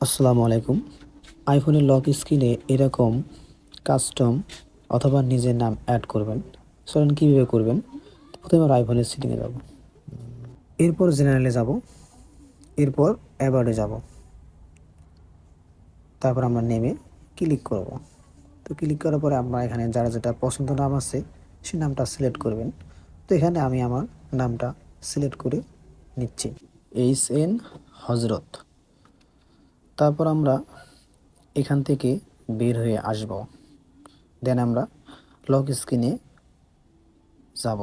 আসসালামু আলাইকুম। আইফোনের লক স্ক্রিনে এরকম কাস্টম অথবা নিজের নাম অ্যাড করবেন। সরেন কীভাবে করবেন? প্রথমে আমরা আইফোনের সেটিংয়ে যাব। এরপর জেনারেলে যাব। এরপর অ্যাবার্ডে যাব। তারপর আমরা নেমে ক্লিক করব। তো ক্লিক করার পরে আমরা এখানে যারা যেটা পছন্দ নাম আছে, সে নামটা সিলেক্ট করবেন। তো এখানে আমি আমার নামটা সিলেক্ট করে নিচ্ছি। এইচ এন হজরত। তারপর আমরা এখান থেকে বের হয়ে আসব। দেন আমরা লক স্ক্রিনে যাব।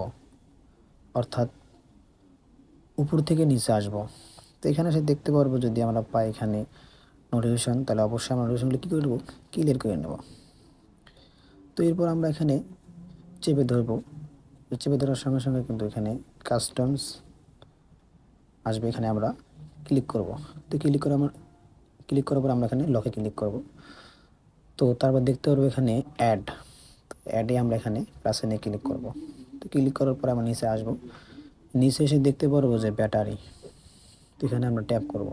অর্থাৎ উপর থেকে নিচে আসব। তো এখানে সে দেখতে পারব যদি আমরা পাই এখানে নোটিফিকেশন তাহলে অবশ্যই আমরা নোটিফিকেশনগুলো কী করব ক্লিয়ার করে নেব। তো এরপর আমরা এখানে চেপে ধরবো। চেপে ধরার সঙ্গে সঙ্গে কিন্তু এখানে কাস্টমস আসবে। এখানে আমরা ক্লিক করব। তো ক্লিক করে আমার ক্লিক করার পর আমরা এখানে লকে ক্লিক করব। তো তারপর দেখতে পারব এখানে অ্যাড অ্যাডে আমরা এখানে প্লাসে নিয়ে ক্লিক করব। তো ক্লিক করার পর আমরা নিচে আসব। নিচে এসে দেখতে পারব যে ব্যাটারি তো এখানে আমরা ট্যাপ করব।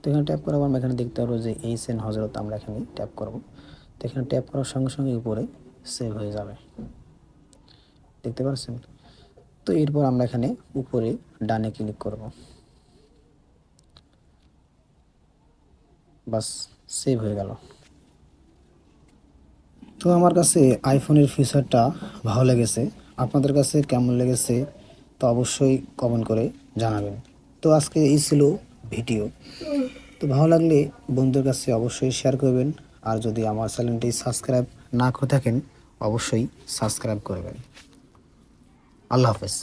তো এখানে ট্যাপ করার পর আমরা এখানে দেখতে পারব যে এই সেন হজরত আমরা এখানে ট্যাপ করব। তো এখানে ট্যাপ করার সঙ্গে সঙ্গে উপরে সেভ হয়ে যাবে। দেখতে পাচ্ছেন তো এরপর আমরা এখানে উপরে ডানে ক্লিক করব। বাস সেভ হয়ে গেল। তো আমার কাছে আইফোনের ফিচারটা ভালো লেগেছে। আপনাদের কাছে কেমন লেগেছে তো অবশ্যই কমেন্ট করে জানাবেন। তো আজকে এই ছিল ভিডিও। তো ভালো লাগলে বন্ধুদের কাছে অবশ্যই শেয়ার করবেন। আর যদি আমার চ্যানেলটি সাবস্ক্রাইব না করে থাকেন, অবশ্যই সাবস্ক্রাইব করবেন। আল্লাহ হাফেজ।